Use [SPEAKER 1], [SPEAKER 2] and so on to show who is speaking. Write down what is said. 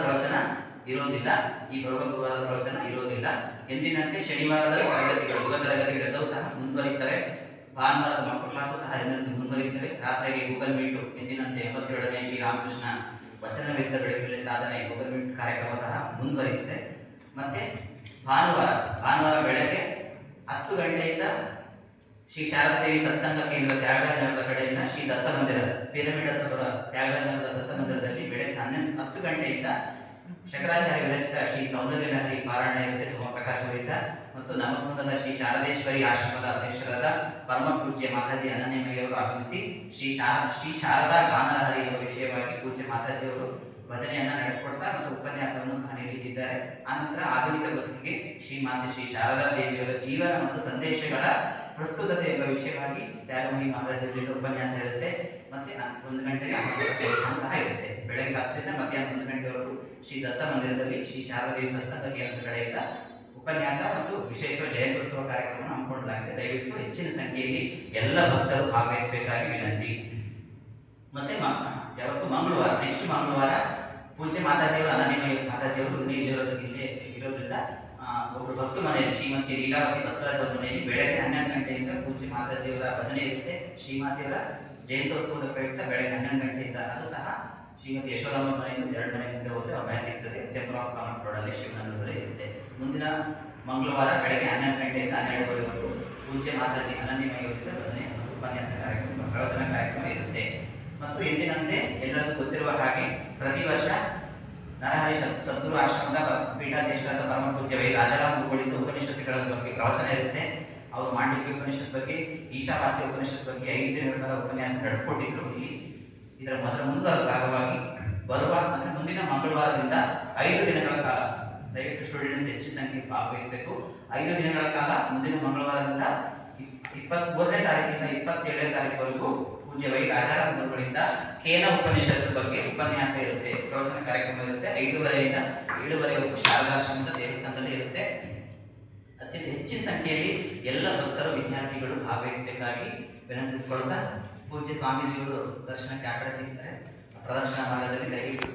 [SPEAKER 1] ಪ್ರವಚನ ಇರೋದಿಲ್ಲ, ಈ ಗುರುವಾರದ ಪ್ರವಚನ ಇರೋದಿಲ್ಲ. ಎಂದಿನಂತೆ ಶನಿವಾರದ ತರಗತಿಗಳು ಯುವ ತರಗತಿಗಳೆಲ್ಲವೂ ಸಹ ಮುಂದುವರಿತವೆ ಭಾನುವಾರದ ಮಕ್ಕಳ ಕ್ಲಾಸು ಸಹ ಎಂದಿನಂತೆ ಮುಂದುವರಿತವೆ ರಾತ್ರಿಗೆ ಗೂಗಲ್ ಮೀಟು ಎಂದಿನಂತೆ ಎಂಬತ್ತೇಳನೇ ಶ್ರೀರಾಮಕೃಷ್ಣ ವಚನ ವೇದ ಬೆಳಕಿನಲ್ಲಿ ಸಾಧನೆ ಗೂಗಲ್ ಮೀಟ್ ಕಾರ್ಯಕ್ರಮ ಸಹ ಮುಂದುವರಿಸಿದೆ ಮತ್ತೆ ಭಾನುವಾರ ಭಾನುವಾರ ಬೆಳಗ್ಗೆ ಹತ್ತು ಗಂಟೆಯಿಂದ ಶ್ರೀ ಶಾರದೇವಿ ಸತ್ಸಂಗ ಕೇಂದ್ರ ತ್ಯಾಗರಾಜನಗರದ ಕಡೆಯಿಂದ ಶ್ರೀ ದತ್ತ ಮಂದಿರ ಪಿರಮಿಡ್ ಹತ್ರ ದತ್ತ ಮಂದಿರದಲ್ಲಿ ಬೆಳಗ್ಗೆ ಹನ್ನೊಂದು ಹತ್ತು ಗಂಟೆಯಿಂದ ಶಂಕರಾಚಾರ್ಯ ವಿರಚಿತ ಶ್ರೀ ಸೌಂದರ್ಯ ಲಹರಿ ಪಾರಾಯಣ ಇರುತ್ತೆ ಸೋಮಪ್ರಕಾಶ್ ಅವರಿಂದ. ಮತ್ತು ನವಕುಂದದ ಶ್ರೀ ಶಾರದೇಶ್ವರಿ ಆಶ್ರಮದ ಅಧ್ಯಕ್ಷರಾದ ಪರಮ ಪೂಜ್ಯ ಮಾತಾಜಿ ಅನನ್ಯಮಯ್ಯವರು ಆಗಮಿಸಿ, ಶ್ರೀ ಶಾ ಶ್ರೀ ಶಾರದಾ ಗಾನಲಹರಿ ಎಂಬ ವಿಷಯವಾಗಿ ಪೂಜ್ಯ ಮಾತಾಜಿಯವರು ಭಜನೆಯನ್ನ ನಡೆಸಿಕೊಡ್ತಾ ಮತ್ತು ಉಪನ್ಯಾಸವನ್ನು ಸಹ ನೀಡಲಿದ್ದಾರೆ ಆನಂತರ ಆಧುನಿಕ ಬದುಕಿಗೆ ಶ್ರೀಮಾತೆ ಶ್ರೀ ಶಾರದಾ ದೇವಿಯವರ ಜೀವನ ಮತ್ತು ಸಂದೇಶಗಳ ಪ್ರಸ್ತುತತೆ ಎಂಬ ವಿಷಯವಾಗಿ ತ್ಯಾಗಮಣಿ ಮಾತಾಜಿಯವರಿಂದ ಉಪನ್ಯಾಸ ಇರುತ್ತೆ. ಮತ್ತೆ ಒಂದು ಗಂಟೆಗೆ ಕಾರ್ಯಕ್ರಮ ಸಹ ಇರುತ್ತೆ. ಬೆಳಗ್ಗೆ ಹತ್ತರಿಂದ ಮಧ್ಯಾಹ್ನ ಒಂದು ಗಂಟೆವರೆಗೂ ಶ್ರೀ ದತ್ತ ಮಂದಿರದಲ್ಲಿ ಶ್ರೀ ಶಾರದಾ ದೇವಿ ಸತ್ಸಂಗ ಕೇಂದ್ರ ಕಡೆಯಿಂದ ಉಪನ್ಯಾಸ ಮತ್ತು ವಿಶೇಷ ಜಯಂತ್ಯೋತ್ಸವ ಕಾರ್ಯಕ್ರಮವನ್ನು ಹಮ್ಮಿಕೊಳ್ಳಲಾಗಿದೆ. ದಯವಿಟ್ಟು ಹೆಚ್ಚಿನ ಸಂಖ್ಯೆಯಲ್ಲಿ ಎಲ್ಲ ಭಕ್ತರು ಭಾಗವಹಿಸಬೇಕಾಗಿ ವಿನಂತಿ. ಮತ್ತೆ ಯಾವತ್ತು ಮಂಗಳವಾರ ನೆಕ್ಸ್ಟ್ ಮಂಗಳವಾರ ಪೂಜ್ಯ ಮಾತಾಜಿಯವರು ಅನನ್ಯಮಯ ಮಾತಾಜಿಯವರು ಇಲ್ಲಿ ಇಲ್ಲಿರೋದಕ್ಕೆ ಇಲ್ಲೇ ಇರೋದ್ರಿಂದ ಒಬ್ಬರು ಭಕ್ತ ಮನೆಯಲ್ಲಿ ಶ್ರೀಮತಿ ಲೀಲಾವತಿ ಬಸವರಾಜ್ ಅವರ ಮನೆಯಲ್ಲಿ ಬೆಳಗ್ಗೆ ಹನ್ನೊಂದು ಗಂಟೆಯಿಂದ ಪೂಜ್ಯ ಮಾತಾಜಿಯವರ ಭಜನೆ ಇರುತ್ತೆ. ಶ್ರೀಮಾತೆಯವರ ಜಯಂತ್ಯೋತ್ಸವದ ಪ್ರಯುಕ್ತ ಬೆಳಗ್ಗೆ ಹನ್ನೊಂದು ಗಂಟೆಯಿಂದ ಅದು ಸಹ ಶ್ರೀಮತಿ ಯಶೋಧಮ್ಮ ಮನೆಯಿಂದ ಎರಡು ಮನೆಯಿಂದ ಹೋದ್ರೆ ಹೋದ್ರೆ ಮನೆ ಸಿಗ್ತದೆ. ಚೇಂಬರ್ ಆಫ್ ಕಾಮರ್ಸ್ ರೋಡಲ್ಲಿ ಶಿವನಗರದಲ್ಲಿ ಇರುತ್ತೆ. ಮುಂದಿನ ಮಂಗಳವಾರ ಬೆಳಗ್ಗೆ ಹನ್ನೊಂದು ಗಂಟೆಯಿಂದ ಹನ್ನೆರಡುವರೆವರೆಗೂ ಪೂಜೆ ಮಾತಾಜಿ ಅನನ್ಯಮಯವರಿಂದ ಭಜನೆ ಮತ್ತು ಉಪನ್ಯಾಸ ಕಾರ್ಯಕ್ರಮ, ಪ್ರವಚನ ಕಾರ್ಯಕ್ರಮ ಇರುತ್ತೆ. ಮತ್ತು ಎಂದಿನಂತೆ ಎಲ್ಲರಿಗೂ ಗೊತ್ತಿರುವ ಹಾಗೆ ಪ್ರತಿ ವರ್ಷ ನರಹರಿ ಸದ್- ಸದ್ಗುರು ಆಶ್ರಮದ ಪೀಠಾಧೀಶರಾದ ಪರಮ ಪೂಜ್ಯ ವೈ ರಾಜಾರಾಮ್ ಉಪನಿಷತ್ತುಗಳ ಬಗ್ಗೆ ಪ್ರವಚನ ಇರುತ್ತೆ. ಅವರು ಮಾಂಡಿಕ್ಯ ಉಪನಿಷತ್ ಬಗ್ಗೆ, ಈಶಾವಾಸ್ಯ ಉಪನಿಷತ್ ಬಗ್ಗೆ ಐದು ದಿನಗಳ ಉಪನ್ಯಾಸ ನಡೆಸ್ಕೊಟ್ಟಿದ್ರು ಇಲ್ಲಿ. ಇದರ ಮೊದಲ ಮುಂದುವರ ಭಾಗವಾಗಿ ಬರುವ, ಅಂದ್ರೆ ಮುಂದಿನ ಮಂಗಳವಾರದಿಂದ ಐದು ದಿನಗಳ ಕಾಲ ದಯವಿಟ್ಟು ಸ್ಟೂಡೆಂಟ್ಸ್ ಹೆಚ್ಚು ಸಂಖ್ಯೆ ಭಾಗವಹಿಸಬೇಕು. ಐದು ದಿನಗಳ ಕಾಲ ಮುಂದಿನ ಮಂಗಳವಾರದಿಂದ ಇಪ್ಪತ್ತ್ ಮೂರನೇ ತಾರೀಕಿಂದ ಇಪ್ಪತ್ತೇಳನೇ ತಾರೀಕುವರೆಗೂ ಪೂಜ್ಯ ವೈ ರಾಜಾರಾಮ್ ಗುರುಗಳಿಂದ ಕೇನ ಉಪನಿಷತ್ತು ಬಗ್ಗೆ ಉಪನ್ಯಾಸ ಇರುತ್ತೆ, ಪ್ರವಚನ ಕಾರ್ಯಕ್ರಮ ಇರುತ್ತೆ, ಐದುವರೆಯಿಂದ ಏಳುವರೆವರೆಗೂ ಶಾರದಾಶ್ರಮದ ದೇವಸ್ಥಾನದಲ್ಲಿ ಇರುತ್ತೆ. ಅತ್ಯಂತ ಹೆಚ್ಚಿನ ಸಂಖ್ಯೆಯಲ್ಲಿ ಎಲ್ಲ ಭಕ್ತರು ವಿದ್ಯಾರ್ಥಿಗಳು ಭಾಗವಹಿಸಬೇಕಾಗಿ ವಿನಂತಿಸಿಕೊಳ್ತಾ ಪೂಜ್ಯ ಸ್ವಾಮೀಜಿಗಳು ದರ್ಶನಕ್ಕೆ ಆಗ್ರಹಿಸಿದ್ದಾರೆ ಪ್ರದರ್ಶನ ಮಾಡೋದ್ರಲ್ಲಿ ದಯವಿಟ್ಟು